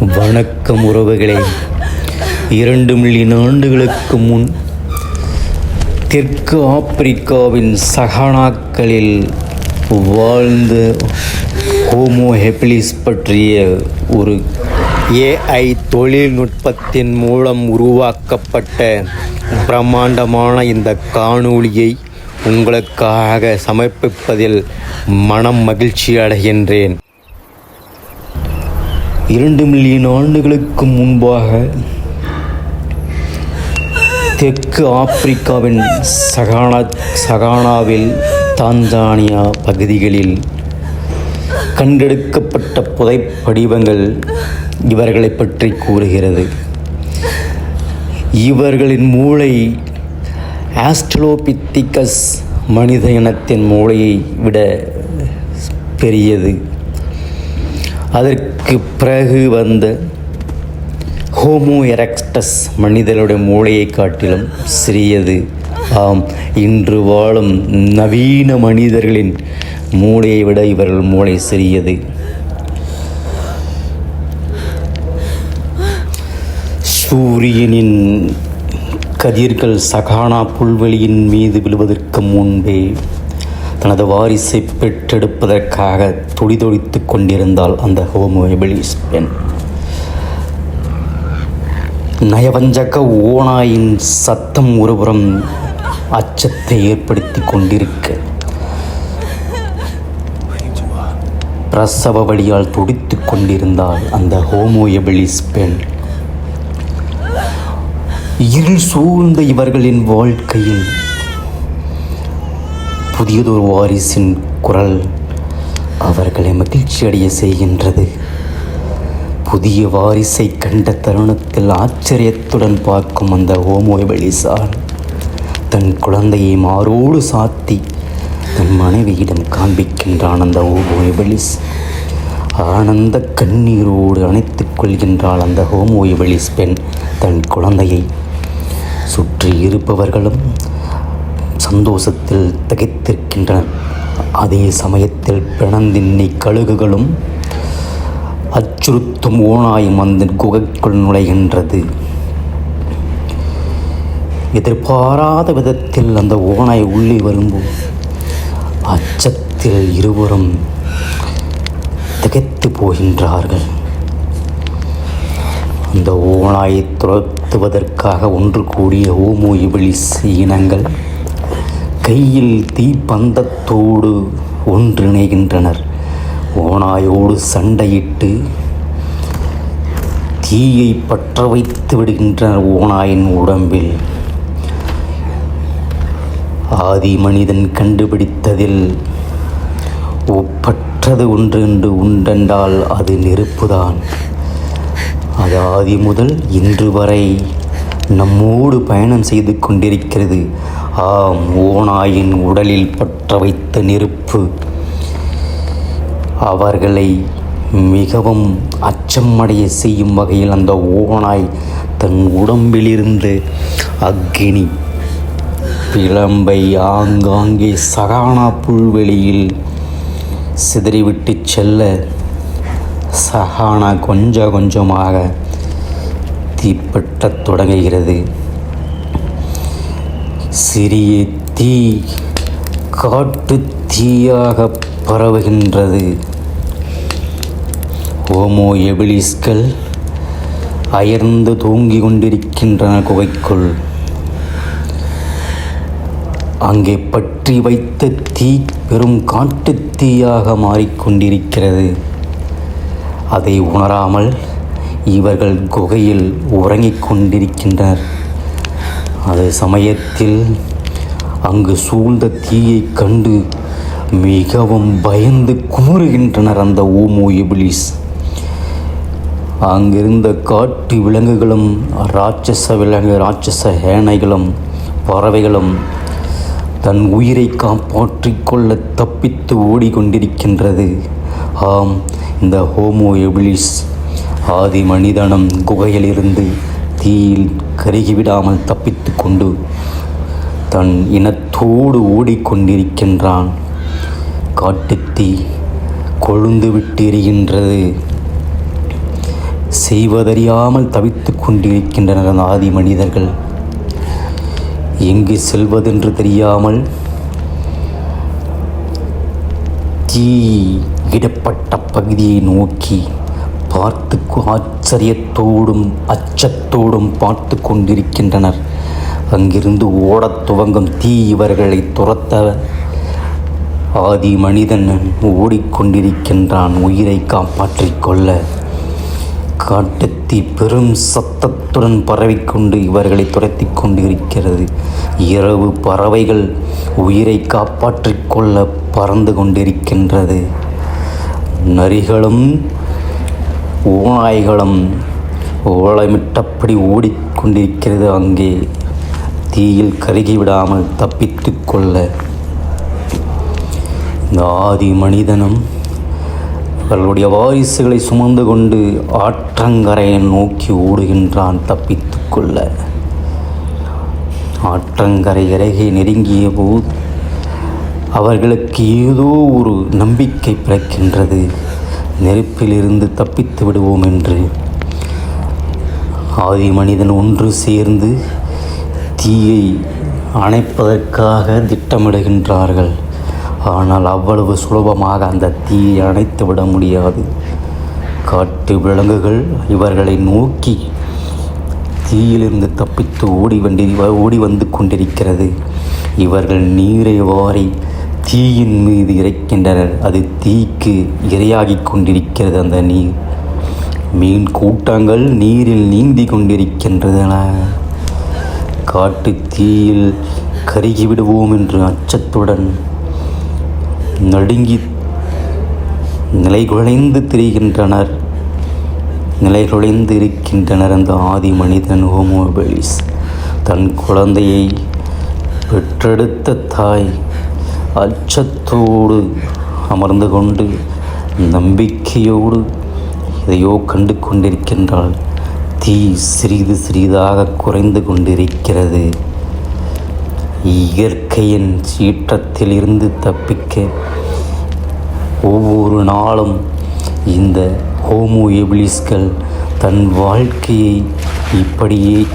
வணக்கம் உறவுகளே. இரண்டு மில்லியன் ஆண்டுகளுக்கு முன் தெற்கு ஆப்பிரிக்காவின் சகானாக்களில் வாழ்ந்த ஹோமோ ஹெபிலிஸ் பற்றிய ஒரு ஏஐ தொழில்நுட்பத்தின் மூலம் உருவாக்கப்பட்ட பிரம்மாண்டமான இந்த காணொளியை உங்களுக்காக சமர்ப்பிப்பதில் மனம் மகிழ்ச்சி அடைகின்றேன். இரண்டு மில்லியன் ஆண்டுகளுக்கு முன்பாக தெற்கு ஆப்பிரிக்காவின் சகானா சகானாவில் தான்தானியா பகுதிகளில் கண்டெடுக்கப்பட்ட புதைப்படிவங்கள் இவர்களை பற்றி கூறுகிறது. இவர்களின் மூளை ஆஸ்ட்ரோபித்திகஸ் மனித இனத்தின் மூளையை விட பெரியது. அதற்கு பிறகு வந்த ஹோமோ எரக்டஸ் மனிதனுடைய மூளையை காட்டிலும் சிறியது. ஆம் இன்று வாழும் நவீன மனிதர்களின் மூளையை விட இவர்கள் மூளை சிறியது. சூரியனின் கதிர்கள் சகானா புல்வெளியின் மீது விழுவதற்கு முன்பே தனது வாரிசை பெற்றெடுப்பதற்காக துடிதொடித்து கொண்டிருந்தால் அந்த ஹோமோபிலிஸ் பெண். நயவஞ்சக ஓனாயின் சத்தம் ஒருபுறம் அச்சத்தை ஏற்படுத்தி கொண்டிருக்க. பிரசவ வழியால் துடித்துக் கொண்டிருந்தால் அந்த ஹோமோஎபிலிஸ் பெண். இருள் சூழ்ந்த இவர்களின் வாழ்க்கையில் புதியதொரு வாரிசின் குரல் அவர்களை மகிழ்ச்சி அடைய செய்கின்றது. புதிய வாரிசை கண்ட தருணத்தில் ஆச்சரியத்துடன் பார்க்கும் அந்த ஹோமோபெலிசால் தன் குழந்தையை மாரோடு சாத்தி தன் மனைவியிடம் காண்பிக்கின்றான் அந்த ஹோமோபெலிஸ் ஆனந்த கண்ணீரோடு அணைத்துக் கொள்கின்றாள் அந்த ஹோமோபெலிஸ் பெண் தன் குழந்தையை. சுற்றி இருப்பவர்களும் சந்தோஷத்தில் திகைத்திருக்கின்றனர் அதே சமயத்தில் பிணந்தின்னி கழுகுகளும் அச்சுறுத்தும் ஓனாயும் அந்த குகைக்குள் நுழைகின்றது. எதிர்பாராத விதத்தில் அந்த ஓனாய் உள்ளே வரும்போது அச்சத்தில் இருவரும் திகைத்து போகின்றார்கள். அந்த ஓனாயை துரத்துவதற்காக ஒன்று கூடிய ஓமோ இபிலிஸ் இனங்கள் கையில் தீப்பந்தத்தோடு ஒன்றிணைகின்றனர். ஓனாயோடு சண்டையிட்டு தீயை பற்ற வைத்து விடுகின்றனர் ஓனாயின் உடம்பில். ஆதி மனிதன் கண்டுபிடித்ததில் ஒப்பற்றது ஒன்று என்று உண்டென்றால் அது நெருப்புதான். அது ஆதி முதல் இன்று வரை நம்மோடு பயணம் செய்து கொண்டிருக்கிறது. ஆம் ஓனாயின் உடலில் பற்ற வைத்த நெருப்பு. அவர்களை மிகவும் அச்சமடைய செய்யும் வகையில் அந்த ஓனாய் தன் உடம்பிலிருந்து அக்னி பிளம்பை ஆங்காங்கே சகானா புல்வெளியில் சிதறிவிட்டு செல்ல சகானா கொஞ்சம் கொஞ்சமாக தீப்பற்றத் தொடங்குகிறது. சிறிய தீ காட்டு தீயாக பரவுகின்றது. ஹோமோ எபிலிஸ்கள் அயர்ந்து தூங்கிக் கொண்டிருக்கின்றன குகைக்குள். அங்கே பற்றி வைத்த தீ பெரும் காட்டு தீயாக மாறிக்கொண்டிருக்கிறது அதை உணராமல் இவர்கள் குகையில் உறங்கிக் கொண்டிருக்கின்றனர். அது சமயத்தில் அங்கு சூழ்ந்த தீயைக் கண்டு மிகவும் பயந்து குமுறுகின்றனர் அந்த ஓமோ எபிலிஸ் அங்கிருந்த காட்டு விலங்குகளும் ராட்சச விலங்கு ராட்சச ஏனைகளும் பறவைகளும் தன் உயிரை காப்பாற்றிக் கொள்ள தப்பித்து ஓடிக்கொண்டிருக்கின்றது. ஆம் இந்த ஹோமோ எபிலிஸ் ஆதி மனிதனம் குகையிலிருந்து தீயில் கருகிவிடாமல் தப்பித்து கொண்டு தன் இனத்தோடு ஓடிக்கொண்டிருக்கின்றான். காட்டுத்தீ கொழுந்து விட்டு எரிகின்றது செய்வதறியாமல் தவித்து கொண்டிருக்கின்றனர் அந்த ஆதி மனிதர்கள். எங்கு செல்வதென்று தெரியாமல் தீ இடப்பட்ட பகுதியை நோக்கி பார்த்து ஆச்சரியத்தோடும் அச்சத்தோடும் பார்த்து கொண்டிருக்கின்றனர் அங்கிருந்து ஓடத் துவங்கும் தீ இவர்களை துரத்த ஆதி மனிதன் ஓடிக்கொண்டிருக்கின்றான். உயிரை காப்பாற்றிக் கொள்ள. காட்டுத்தீ பெரும் சத்தத்துடன் பரவிக்கொண்டு இவர்களை துரத்தி கொண்டிருக்கிறது. இரவு பறவைகள் உயிரை காப்பாற்றிக் கொள்ள பறந்து கொண்டிருக்கின்றது. நரிகளும் ஓநாய்களும் ஓலமிட்டபடி ஓடிக்கொண்டிருக்கிறது அங்கே. தீயில் கருகி விடாமல் தப்பித்து கொள்ள. இந்த ஆதி மனிதனும் அவர்களுடைய வாரிசுகளை சுமந்து கொண்டு ஆற்றங்கரையை நோக்கி ஓடுகின்றான் தப்பித்து கொள்ள. ஆற்றங்கரை அருகே நெருங்கிய போது அவர்களுக்கு ஏதோ ஒரு நம்பிக்கை பிறக்கின்றது. நெருப்பிலிருந்து தப்பித்து விடுவோம் என்று. ஆதி மனிதன் ஒன்று சேர்ந்து தீயை அணைப்பதற்காக திட்டமிடுகின்றார்கள். ஆனால் அவ்வளவு சுலபமாக அந்த தீயை அணைத்து விட முடியாது. காட்டு விலங்குகள் இவர்களை நோக்கி தீயிலிருந்து தப்பித்து ஓடி வண்டி ஓடி வந்து கொண்டிருக்கிறது. இவர்கள் நீரை வாரி தீயின் மீது இறைக்கின்றனர். அது தீக்கு இரையாகி கொண்டிருக்கிறது அந்த நீர். மீன் கூட்டங்கள் நீரில் நீந்தி கொண்டிருக்கின்றன. காட்டு தீயில் கருகி விடுவோம் என்று அச்சத்துடன் நடுங்கி நிலைகுலைந்து திரிகின்றனர். நிலைகுலைந்து இருக்கின்றனர் அந்த ஆதி மனிதன் ஹோமோபெலிஸ். தன் குழந்தையை பெற்றெடுத்த தாய் அச்சத்தோடு அமர்ந்து கொண்டு நம்பிக்கையோடு எதையோ கண்டு கொண்டிருக்கின்றாள். தீ சிறிது சிறிதாக குறைந்து கொண்டிருக்கிறது. இயற்கையின் சீற்றத்திலிருந்து தப்பிக்க ஒவ்வொரு நாளும் இந்த ஹோமோ எபிலிஸ்கள் தன் வாழ்க்கையை இப்படியே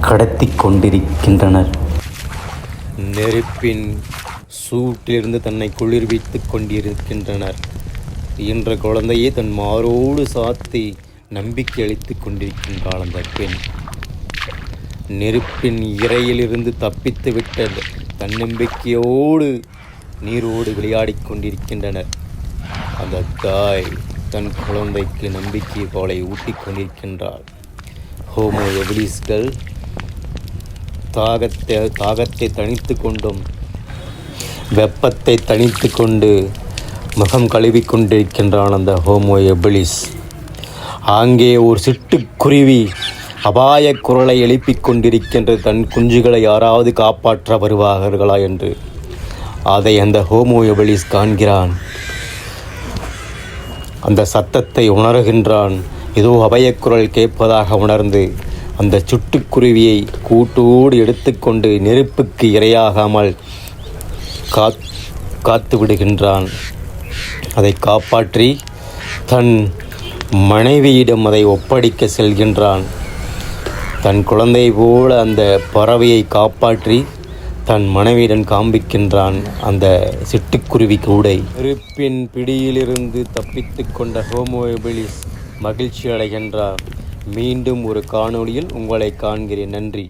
கடத்தி கொண்டிருக்கின்றனர். நெருப்பின் சூட்டிலிருந்து தன்னை குளிர்வித்து கொண்டிருக்கின்றனர். என்ற குழந்தையை தன் மாரோடு சாத்தி நம்பிக்கை அளித்து கொண்டிருக்கின்றாள் அந்த பெண். நெருப்பின் இறையிலிருந்து தப்பித்து விட்ட தன்னம்பிக்கையோடு நீரோடு விளையாடிக் கொண்டிருக்கின்றனர். அந்த தாய் தன் குழந்தைக்கு நம்பிக்கை போலை ஊட்டிக் கொண்டிருக்கின்றாள். ஹோமோ எபிலிஸ்கள் தாகத்தை தாகத்தை தனித்து கொண்டும் வெப்பத்தை தணித்து கொண்டு முகம் கழுவி கொண்டிருக்கின்றான் அந்த ஹோமோ எபிலிஸ். அங்கே ஒரு சிட்டுக்குருவி அபாய குரலை எழுப்பிக் கொண்டிருக்கின்ற தன் குஞ்சுகளை யாராவது காப்பாற்ற வருவார்களா என்று. அதை அந்த ஹோமோ எபிலிஸ் காண்கிறான். அந்த சத்தத்தை உணர்கின்றான். ஏதோ அபயக்குரல் கேட்பதாக உணர்ந்து அந்த சுட்டுக்குருவியை கூட்டோடு எடுத்துக்கொண்டு நெருப்புக்கு இரையாகாமல் காத் காத்து விடுகின்றான் அதை காப்பாற்றி தன் மனைவியிடம் அதை ஒப்படைக்க செல்கின்றான். தன் குழந்தை போல அந்த பறவையை காப்பாற்றி தன் மனைவியுடன் காண்பிக்கின்றான் அந்த சிட்டுக்குருவி கூடை. நெருப்பின் பிடியிலிருந்து தப்பித்து கொண்ட ஹோமோபிலிஸ் மகிழ்ச்சி அடைகின்றார் மீண்டும் ஒரு காணொளியில் உங்களை காண்கிறேன். நன்றி.